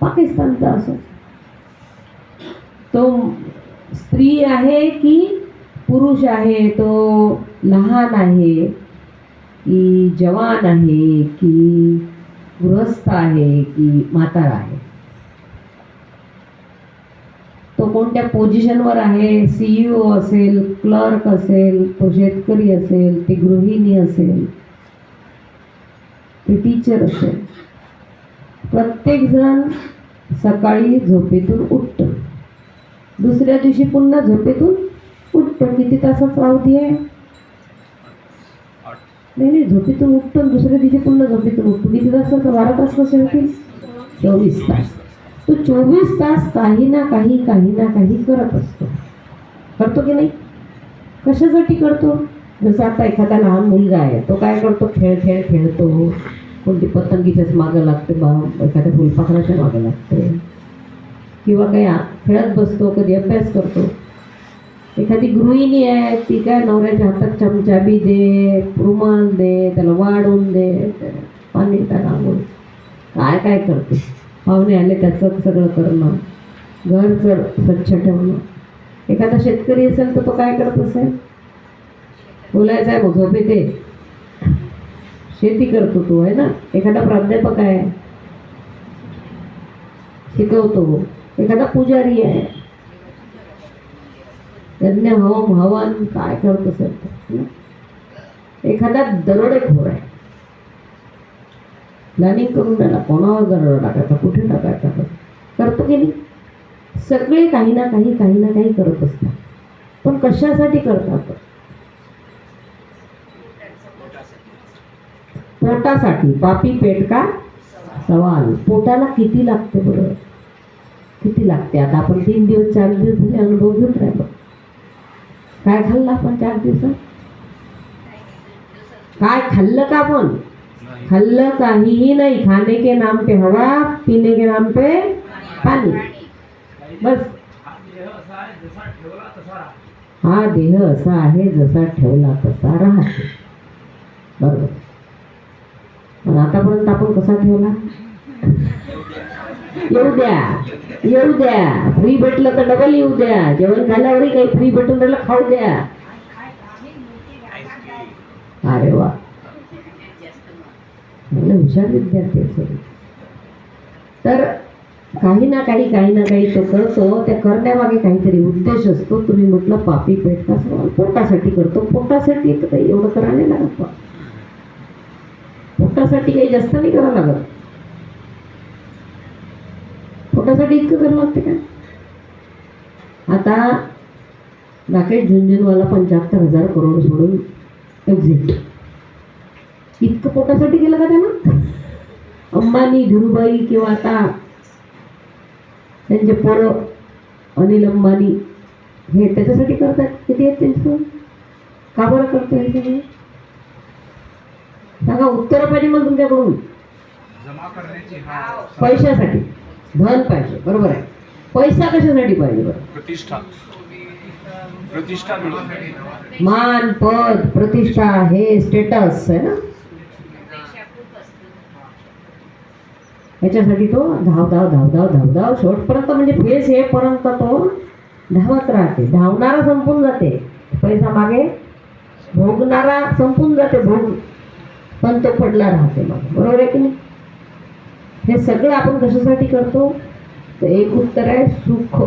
पाकिस्तानचा असो. तो स्त्री आहे की पुरुष आहे? तो लहान आहे की जवान आहे की गृहस्थ आहे की म्हातारा आहे? तो कोणत्या पोझिशनवर आहे? सीईओ असेल क्लर्क असेल तो शेतकरी असेल ती गृहिणी असेल ते टीचर असेल. प्रत्येकजण सकाळी झोपेतून उठतं. दुसऱ्या दिवशी पुन्हा झोपेतून उठतं. किती तासाचा अवधी आहे? नाही नाही झोपेतून उठतो दुसऱ्या दिवशी पुन्हा झोपेतून उठतो. किती तासाचा? बारा तास कसे होतील चोवीस तास. तो चोवीस तास काही ना काही काही ना काही करत असतो. करतो की नाही? कशासाठी करतो? जसं आता एखादा लहान मुलगा आहे तो काय करतो? खेळ खेळ खेळतो. कोणती पतंगीच्याच मागं लागते बा एखाद्या फुलपाखराच्या मागं लागते. किंवा काही खेळत बसतो कधी अभ्यास करतो. एखादी गृहिणी आहे ती काय नवऱ्याच्या हातात चमचाबी दे रुमाल दे त्याला वाढून दे पाणी टाक काय काय करते? पाहुणे आले त्याचं सगळं करणं घर चढ स्वच्छ ठेवणं. एखादा शेतकरी असेल तर तो काय करत असेल? बोलायचं आहे मग झोपे ते शेती करतो तो आहे ना? एखादा प्राध्यापक आहे. शिकवतो. एखादा पुजारी आहे. यज्ञ हवम हवन काय करत असेल एखादा दरोडेखोर आहे. प्लॅनिंग करून राहिला कोणावर दरोडा टाकायचा कुठे टाकायचा? करतो की नाही? सगळे काही ना काही काही ना काही करत असतात. पण कशासाठी करतात? पोटासाठी पापी पेट का? सवाल. पोटाला किती लागते बरं? किती लागते? आता आपण तीन दिवस चार दिवस झाले अनुभव घेऊन राहिलो. काय खाल्लं आपण चार दिवसात? काय खाल्लं का आपण? खाल्लं काहीही नाही. खाने के नाम पे हवा पीने के नाम पे पाणी. बस. हा देह असा आहे जसा ठेवला तसा राहते. बरोबर. पण आतापर्यंत आपण कसा ठेवला? येऊ द्या येऊ द्या. फ्री भेटलं तर डबल येऊ द्या. जेवण झाल्यावरही काही फ्री भेटून राहिलं खाऊ द्या. अरे वा. चांगले हुशार विद्यार्थी असेल तर काही ना काही काही ना काही तो करतो हो. त्या करण्यामागे काहीतरी उद्देश असतो. तुम्ही म्हटलं पापी पेट का पोटासाठी करतो. पोटासाठी तर काही एवढं करायला लागत पोटासाठी काही जास्त नाही करावं लागत. पोटासाठी इतकं करावं लागते का? आता राकेश झुंझुनवाला पंच्याहत्तर हजार करोड सोडून एक्झिट इतकं पोटासाठी केलं का त्यानं? अंबानी धीरूबाई किंवा आता त्यांचे पोरं अनिल अंबानी हे त्याच्यासाठी करतात किती आहेत त्यांचं? का बरं करतो हे सगळे? सांगा उत्तर पाहिजे मग तुमच्याकडून. हा पैशासाठी. धन पाहिजे बरोबर आहे. पैसा कशासाठी पाहिजे बरं? प्रतिष्ठा. प्रतिष्ठा मान पद प्रतिष्ठा हे स्टेटस आहे ना? याच्यासाठी तो धाव धाव धाव धाव धाव धाव शेवटपर्यंत म्हणजे फेस येईपर्यंत तो धावत राहते. धावणारा संपून जाते. पैसा मागे भोगणारा संपून जाते भोग पण तो पडला राहते मग. बरोबर आहे की नाही? हे सगळं आपण कशासाठी करतो? तर एक उत्तर आहे सुख.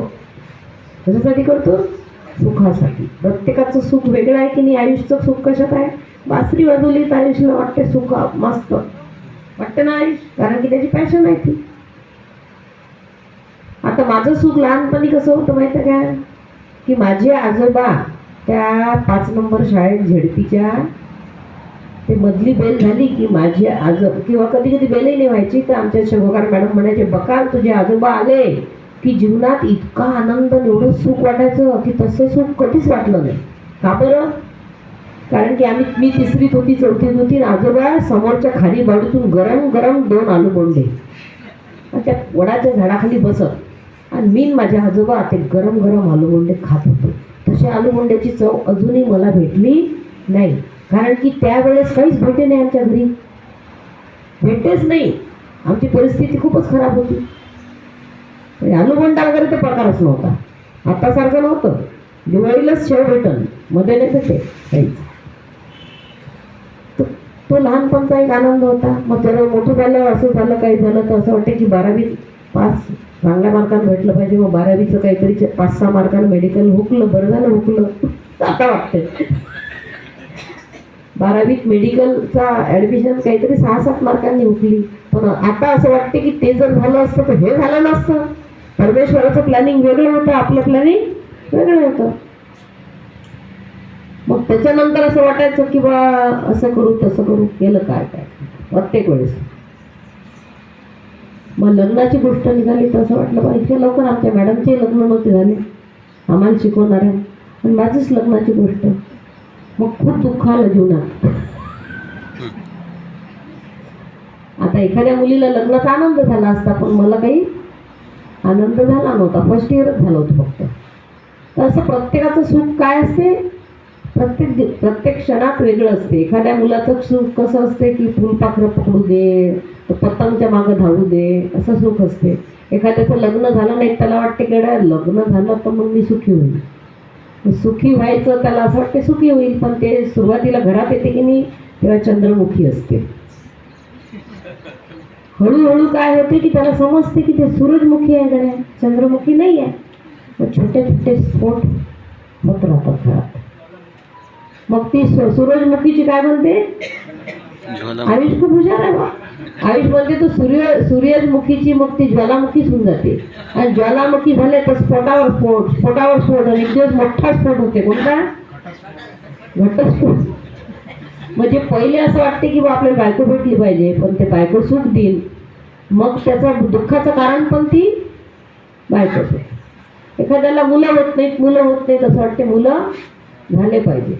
कशासाठी करतो? सुखासाठी. प्रत्येकाचं सुख वेगळं आहे की नाही? आयुष्याचं सुख कशात आहे? बासरी वाजवली तर आयुष्याला वाटते सुख मस्त. वाटतं ना आयुष कारण की त्याची पॅशन आहे ती. आता माझं सुख लहानपणी कसं होतं माहिती आहे का? की माझे आजोबा त्या पाच नंबर शाळेत झेडपीच्या ते मधली बेल झाली की माझी आजोब किंवा कधी कधी बेलही नाही व्हायची तर आमच्या शोभकार मॅडम म्हणायचे बकाल तुझे आजोबा आले. की जीवनात इतका आनंद एवढं सुख वाटायचं की तसं सुख कधीच वाटलं नाही. का बरं? कारण की आम्ही मी तिसरीत होती चौथीत होती आणि आजोबा समोरच्या खाली बाजूतून गरम गरम दोन आलू बोलले. त्या वडाच्या झाडाखाली बसत. आणि मी माझ्या आजोबा ते गरम गरम आलू बोंडे खात होतो. तशा आलू बोंड्याची चव अजूनही मला भेटली नाही. कारण की त्यावेळेस काहीच भेटे नाही आमच्या घरी. भेटतेच नाही. आमची परिस्थिती खूपच खराब होती. ते वगैरे तर प्रकारच नव्हता. आत्तासारखं नव्हतं. दिवाळीलाच शेव भेटनमध्ये नाही भेटे काहीच. तो- तो लहानपणचा एक आनंद होता. मग त्याला मोठं झालं असं झालं काही झालं तर असं वाटतं की बारावी पास चांगल्या मार्कानं भेटलं पाहिजे मग बारावीचं काहीतरी पाच सहा मार्कानं मेडिकल हुकलं बरं झालं हुकलं. आता वाटतंय. बारावीत मेडिकलचा ॲडमिशन काहीतरी सहा सात मार्कांनी उठली पण आता असं वाटते की ते जर झालं असतं तर हे झालं नसतं. परमेश्वराचं प्लॅनिंग वेगळं होतं आपलं प्लॅनिंग वेगळं होतं. मग त्याच्यानंतर असं वाटायचं की बा असं करू तसं करू केलं काय काय प्रत्येक वेळेस. मग लग्नाची गोष्ट निघाली तर असं वाटलं बा इतक्या लवकर आमच्या मॅडमचे लग्न नव्हते झाले. आम्हाला शिकवणाऱ्या पण माझीच लग्नाची गोष्ट. मग खूप दुःख आलं जीवनात आता एखाद्या मुलीला लग्नाचा आनंद झाला असता पण मला काही आनंद झाला नव्हता. फर्स्ट इयरच झालं होतं फक्त. तर असं प्रत्येकाचं सुख काय असते? प्रत्येक प्रत्येक क्षणात वेगळं असते. एखाद्या मुलाचं सुख कसं असते की फुलपाखरं पकडू दे तर पतंगच्या मागं धावू दे असं सुख असते. एखाद्याचं लग्न झालं नाही त्याला वाटते की लग्न झालं तर मग मी सुखी होईल. सुखी व्हायचं त्याला असं वाटते सुखी होईल पण ते सुरुवातीला घरात येते की नाही तेव्हा चंद्रमुखी असते. हळूहळू काय होते की त्याला समजते की ते सूरजमुखी आहे गड्या चंद्रमुखी नाही आहे. मग छोटे छोटे स्फोट होत राहतात घरात. मग ती सूरजमुखीची काय म्हणते? ज्वाला आयुष खूप हुशार आहे बा. आयुष म्हणते तो सूर्य सूर्यमुखीची मग ती ज्वालामुखीच होऊन जाते. आणि ज्वालामुखी झाले तर स्फोटावर स्फोट स्फोटावर स्फोट आणि एक दिवस मोठा स्फोट होते. कोणता? घटस्फोट म्हणजे पहिले असं वाटते की बा आपल्याला बायको भेटली पाहिजे पण ते बायको सुख देईल. मग त्याचं दुःखाचं कारण पण ती बायकोच आहे. एखाद्याला मुलं होत नाहीत मुलं होत नाहीत असं वाटते मुलं झाले पाहिजे.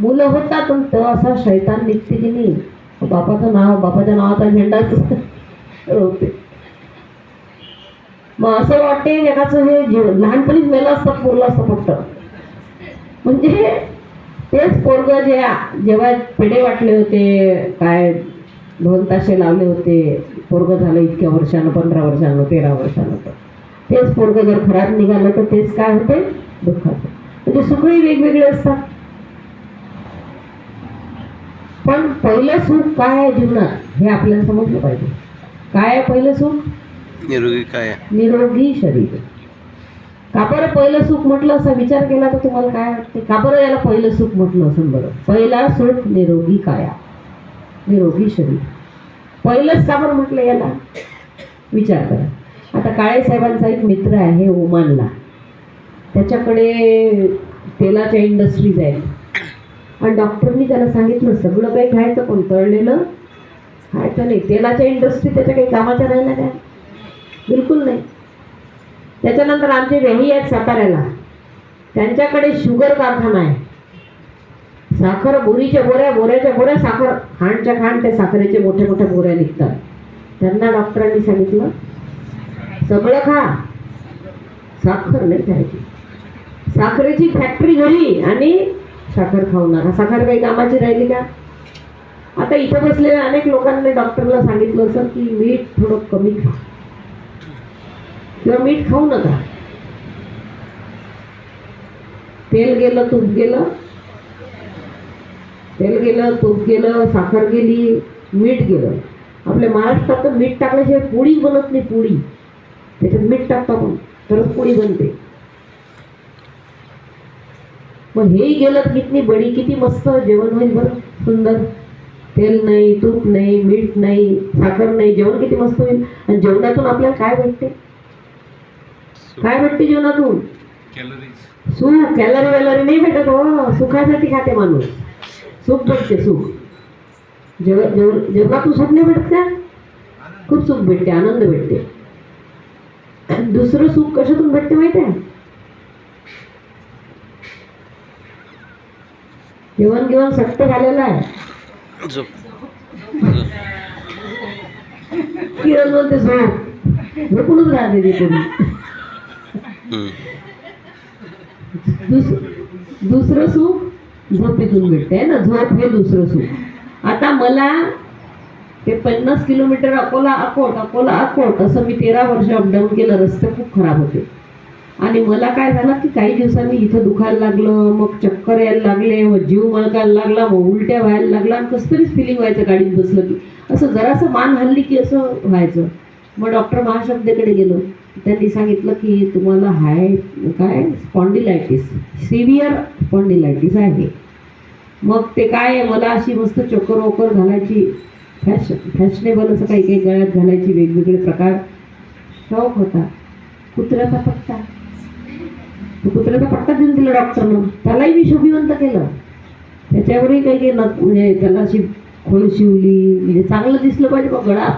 मुलं होतात पण तो असा शैतान निघते की नाही. बापाचं नाव बापाच्या नावाचा झेंडाच रोवते मग असं वाटते एकाचं हे जीवन लहानपणीच मेलं असतं पोरलं असतं फक्त. म्हणजे तेच पोरग जे जेव्हा पेढे वाटले होते काय दोन ताशे लावले होते पोरग झालं इतक्या वर्षानं पंधरा वर्षानं तेरा वर्षानं तर. तेच पोरग जर खराब निघालं तर तेच काय होते? दुःखाचं म्हणजे सुखही वेगवेगळे असतात. पण पहिलं सुख काय आहे जीवनात? हे आपल्याला समजलं पाहिजे. काय आहे पहिलं सुख? निरोगी काय निरोगी शरीर. का बरं पहिलं सुख म्हटलं असा विचार केला तर तुम्हाला काय वाटते? का बरं याला पहिलं सुख म्हटलं असं बरं? पहिला सुख निरोगी काया निरोगी शरीर. पहिलंच का बरं म्हटलं याला? विचार करा. आता काळे साहेबांचा एक मित्र आहे ओमानला. त्याच्याकडे तेलाच्या इंडस्ट्रीज आहेत. आणि डॉक्टरनी त्याला सांगितलं सगळं काही खायचं पण तळलेलं. खायचं नाही तेलाच्या इंडस्ट्री त्याच्या काही कामाच्या राहिल्या काय बिलकुल नाही. त्याच्यानंतर आमचे वेही आहेत साताऱ्याला. त्यांच्याकडे शुगर कारखाना आहे. साखर बोरीच्या बोऱ्या बोऱ्याच्या बोऱ्या साखर खांडच्या खांड त्या साखरेचे मोठ्या मोठ्या बोऱ्या निघतात. त्यांना डॉक्टरांनी सांगितलं सगळं खा. साखर नाही खायची साखरेची फॅक्टरी झाली आणि साखर खाऊ नका. साखर काही कामाची राहिली का? आता इथं बसलेल्या अनेक लोकांनी डॉक्टरला सांगितलं असं की मीठ थोडं कमी खा. किंवा मीठ खाऊ नका. तेल गेलं तूप गेलं. तेल गेलं तूप गेलं साखर गेली मीठ गेलं. आपल्या महाराष्ट्रात तर मीठ टाकल्याशिवाय पोळी बनत नाही पोळी. त्याच्यात मीठ टाकतो आपण तरच पोळी बनते. मग हेही गेलं किती बडी किती मस्त जेवण होईल बरं सुंदर. तेल नाही तूप नाही मीठ नाही साखर नाही जेवण किती मस्त होईल. आणि जेवणातून आपल्याला काय भेटते? काय भेटते जेवणातून? कॅलरीज सुख कॅलरी वॅलरी नाही भेटत हो. सुखासाठी खाते माणूस. सुख भेटते सुख. जेव जेव जेवणातून सुख नाही भेटत का? खूप सुख भेटते आनंद भेटते. दुसरं सुख कशातून भेटते माहिती आहे? जेवण घेऊन सक्त झालेलं आहे. किरण म्हणते झोप. झोपूनच राहते ती. दुस दुसरं सुख झोपेतून भेटते आहे ना? झोप हे दुसरं सुख. आता मला ते पन्नास किलोमीटर अकोला अकोट अकोला अकोट असं मी तेरा वर्ष अपडाऊन केलं रस्ते खूप खराब होते. आणि मला काय झालं की काही दिवसांनी इथं दुखायला लागलं मग चक्कर यायला लागले मग जीव मळकायला लागला मग उलट्या व्हायला लागला आणि कसं तरीच फिलिंग व्हायचं गाडीत बसलं की. असं जरासं मान हल्ली की असं व्हायचं. मग डॉक्टर महाशब्देकडे गेलो. त्यांनी सांगितलं की तुम्हाला हाय काय? स्पॉन्डिलायटिस सिव्हिअर स्पॉन्डिलायटिस आहे. मग ते काय मला अशी मस्त चोकर वोकर घालायची फॅश फॅशनेबल असं काही काही गळ्यात घालायची वेगवेगळे प्रकार. शौक होता. कुत्र्याचा पत्ता. तो कुत्र्याचा पट्टा देऊन दिला डॉक्टरनं त्यालाही मी शोभिवंत केलं. त्याच्यावरही काही काही नक म्हणजे त्याला अशी खोळ शिवली म्हणजे चांगलं दिसलं पाहिजे बघ गळा.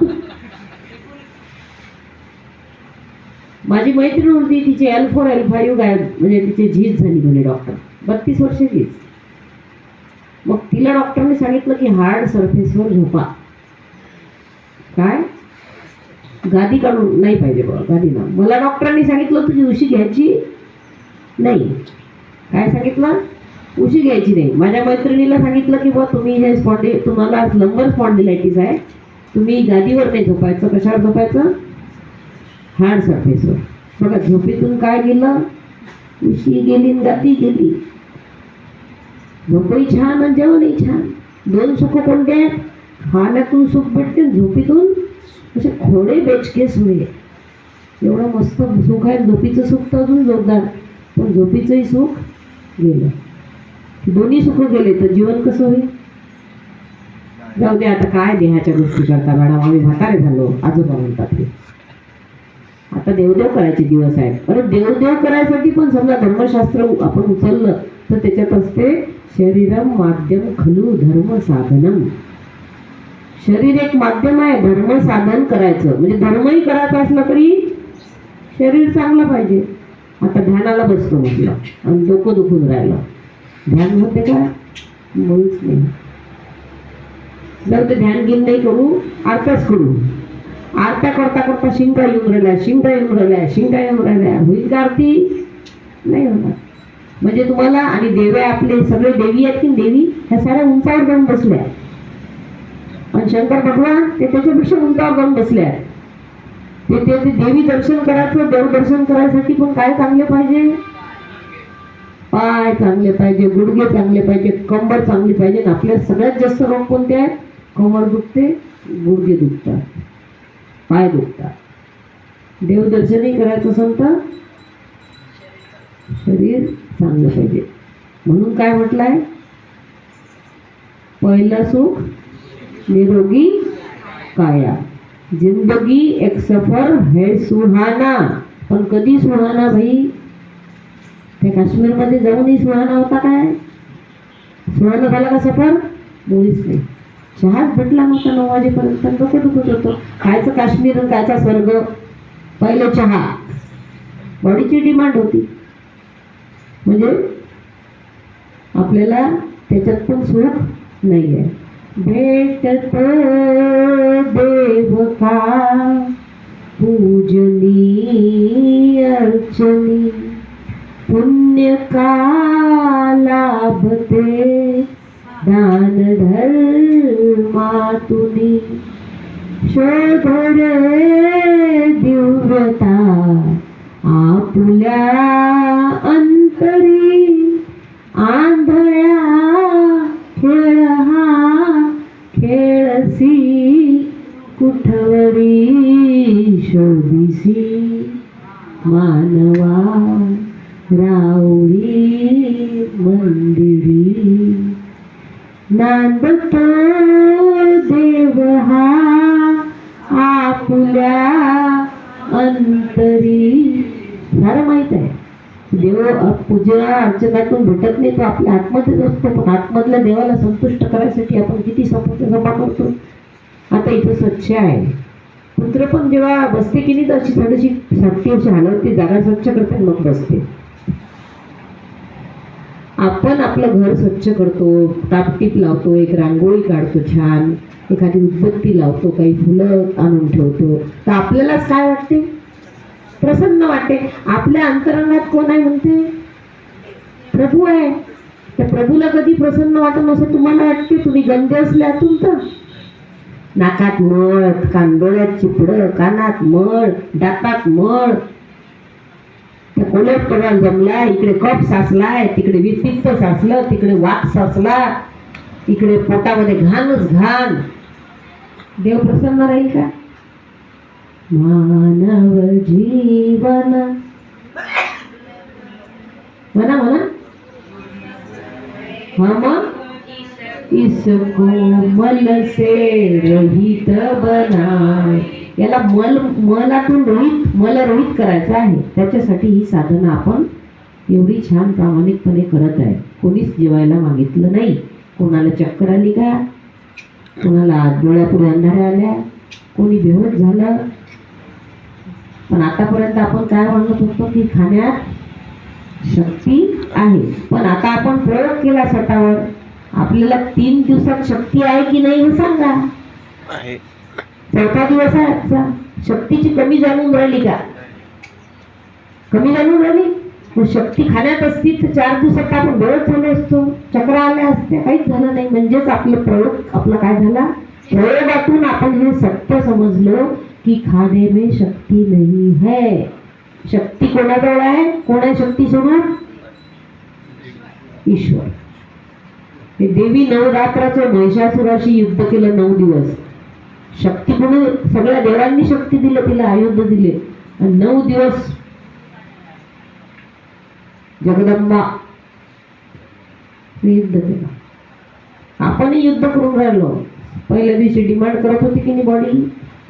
माझी मैत्रीण होती तिची एल फोर एल फाईव्ह गायब म्हणजे तिची झीज झाली म्हणे डॉक्टर बत्तीस वर्षाचीच मग तिला डॉक्टरने सांगितलं की हार्ड सरफेसवर झोपा. काय? गादी काढून नाही पाहिजे बघा गादी ना मला डॉक्टरांनी सांगितलं तुझी उशी घ्यायची. नाही. काय सांगितलं? उशी घ्यायची नाही. माझ्या मैत्रिणीला सांगितलं की बा तुम्ही हे स्पॉन्डे तुम्हाला लंबर स्पॉन्डिलायटीस आहे. तुम्ही गादीवर नाही झोपायचं. कशावर झोपायचं? हार्ड सरफेसवर बघा झोपेतून काय गेलं? उशी गेली आणि गादी गेली. झोपही छान आणि जेवणही छान. दोन सुख कोणते आहेत? खाण्यातून सुख भेटते झोपेतून असे खोडे बेचके सुरे एवढं मस्त सुख आहे झोपीचं सुख तर अजून जोरदार. पण झोपीचंही सुख गेलं. दोन्ही सुख गेले तर जीवन कसं होईल? जाऊ दे आता काय देहाच्या गोष्टी करता मॅडम आम्ही म्हातारे झालो आजोबा म्हणतात ते आता देवदेव करायचे दिवस आहेत. अरे देवदेव करायसाठी पण समजा धर्मशास्त्र आपण उचललं तर त्याच्यात असते शरीरम माध्यम खलू धर्म साधनम. शरीर एक माध्यम आहे धर्म साधन करायचं. म्हणजे धर्मही करायचा असला तरी शरीर चांगलं पाहिजे. आता ध्यानाला बसतो म्हटलं म्हणजे. आणि डोकं दुखून राहिलं. ध्यान होते का? मुळीच नाही. जर ते ध्यान घेऊन नाही करू आरताच करू. आरत्या करता करता शिंका येऊन राहिल्या शिंका येऊन राहिल्या शिंका येऊन राहिल्या. होईल का आरती? नाही होणार. म्हणजे तुम्हाला आणि देव्या आपले सगळे देवी आहेत की देवी? ह्या साऱ्या उंचावर जाऊन बसल्या. आणि शंकर भगवान ते त्याच्यापेक्षा उंचावर जाऊन बसल्या. आहेत ते देवी दर्शन करायचं देव दर्शन करायसाठी पण काय चांगले पाहिजे? पाय चांगले पाहिजे गुडघे चांगले पाहिजे कंबर चांगली पाहिजे. आणि आपल्या सगळ्यात जास्त रोग कोणते आहेत? कंबर दुखते गुडघे दुखतात पाय दुखतात. देवदर्शनही करायचं असेल तर शरीर चांगलं पाहिजे. म्हणून काय म्हटलंय? पहिलं सुख निरोगी काया. जिंदगी एक सफर है सुहाना. पण कधी सुहाना भाई? त्या काश्मीरमध्ये जाऊनही सुहाना होता काय? सुहाना झाला का सफर? मुळीच नाही. चहाच भेटला नव्हता नऊ वाजेपर्यंत. डोकं दुखत होतं. खायचं काश्मीर आणि कायचा स्वर्ग. पहिलं चहा. बॉडीची डिमांड होती. म्हणजे आपल्याला त्याच्यात पण सुख नाही आहे भेटत देव का पूजनी अर्चनी. पुण्य का लाभते दान धर्मातुनी शोधर दिव्यता. आपल्या अंतरी. आंधळ्या झी मानवा राऊळी मंदिरी. नांदतो देव हा आपुल्या अंतरी. सारं माहीत आहे. देव पूजा अर्चनातून भेटत नाही तो आपल्या आतमध्येच असतो. पण आतमधल्या देवाला संतुष्ट करायसाठी आपण किती सपोर्ट जमा करतो. आता इथं स्वच्छ आहे. कुत्र पण जेव्हा बसते की नाही तर अशी थोडीशी सारखी अशी हलवते जागा स्वच्छ करतात मग बसते. आपण आपलं घर स्वच्छ करतो टापटीप लावतो एक रांगोळी काढतो छान एखादी उदबत्ती लावतो काही फुलं आणून ठेवतो. तर आपल्यालाच काय वाटते? प्रसन्न वाटते. आपल्या अंतरंगात कोण आहे म्हणते? प्रभू आहे. तर प्रभूला कधी प्रसन्न वाटत असं तुम्हाला वाटते? तुम्ही गंदे असल्या तुमचं तर. नाकात मळ कांदोळ्यात चिपड कानात मळ दातात मळ. त्या कोलेस्टेरॉल जमला इकडे कफ साचलाय तिकडे विपित्त साचलं तिकडे वात साचला इकडे पोटामध्ये घाणच घाण. देव प्रसन्न राहील का? मानव जीवन. म्हणा म्हणा. हा मग? इसको मल से रहित बनाय याला मल मलातून रोहित मल रोहित करायचं आहे. त्याच्यासाठी ही साधना आपण एवढी छान प्रामाणिकपणे करत आहे. कोणीच जेवायला मागितलं नाही. कोणाला चक्कर आली का? कोणाला डोळ्यापुढे अंधाऱ्या आल्या? कोणी बेहोश झालं? पण आतापर्यंत आपण काय म्हणत होतो की खाण्यात शक्ती आहे. पण आता आपण प्रयोग केला स्वतःवर आपल्याला तीन दिवसात शक्ती आहे की नाही हे सांगा. चौथा दिवस आहे आजचा. शक्तीची कमी जाणून राहिली का? कमी जाणून राहिली? मग शक्ती खाण्यात असती तर चार दिवसात आपण बरंच झालो असतो. चक्र आल्या असत्या. काहीच झालं नाही. म्हणजेच आपलं प्रयोग आपला काय झाला? प्रयोगातून आपण हे सत्य समजलो की खाने में शक्ती नहीं है. शक्ती कोणाजवळ आहे? कोण आहे शक्ती समोर ईश्वर. देवी नवरात्राचं महिषासुराशी युद्ध केलं नऊ दिवस. शक्ती म्हणून सगळ्या देवांनी शक्ती दिलं तिला आयुध दिले. आणि नऊ दिवस जगदंबा युद्ध केलं. आपणही युद्ध करून राहिलो. पहिल्या दिवशी डिमांड करत होती की नाही बॉडी?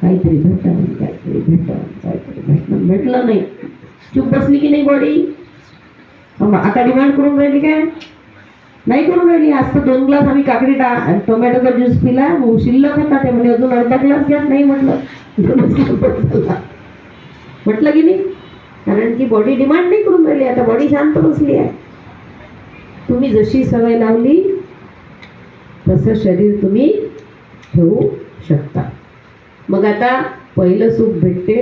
काहीतरी भेटन काहीतरी भेटन काहीतरी भेटन भेटलं नाही. चूप बसली की नाही बॉडी? आता डिमांड करून राहिली काय? नाही करून राहिली. आज तर दोन ग्लास आम्ही काकडी टा टोमॅटोचा ज्यूस पिला. शिल्लक होता ते म्हणजे अजून अर्धा ग्लास घ्यात नाही म्हटलं. म्हटलं की नाही? कारण की बॉडी डिमांड नाही करून राहिली. आता बॉडी शांत बसली आहे. तुम्ही जशी सवय लावली तसं शरीर तुम्ही ठेवू शकता. मग आता पहिलं सुख भेटते.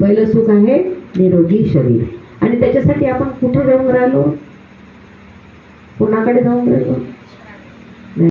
पहिलं सुख आहे निरोगी शरीर. आणि त्याच्यासाठी आपण कुठे जाऊन राहिलो? कोणाकडे जाऊन राहिलो?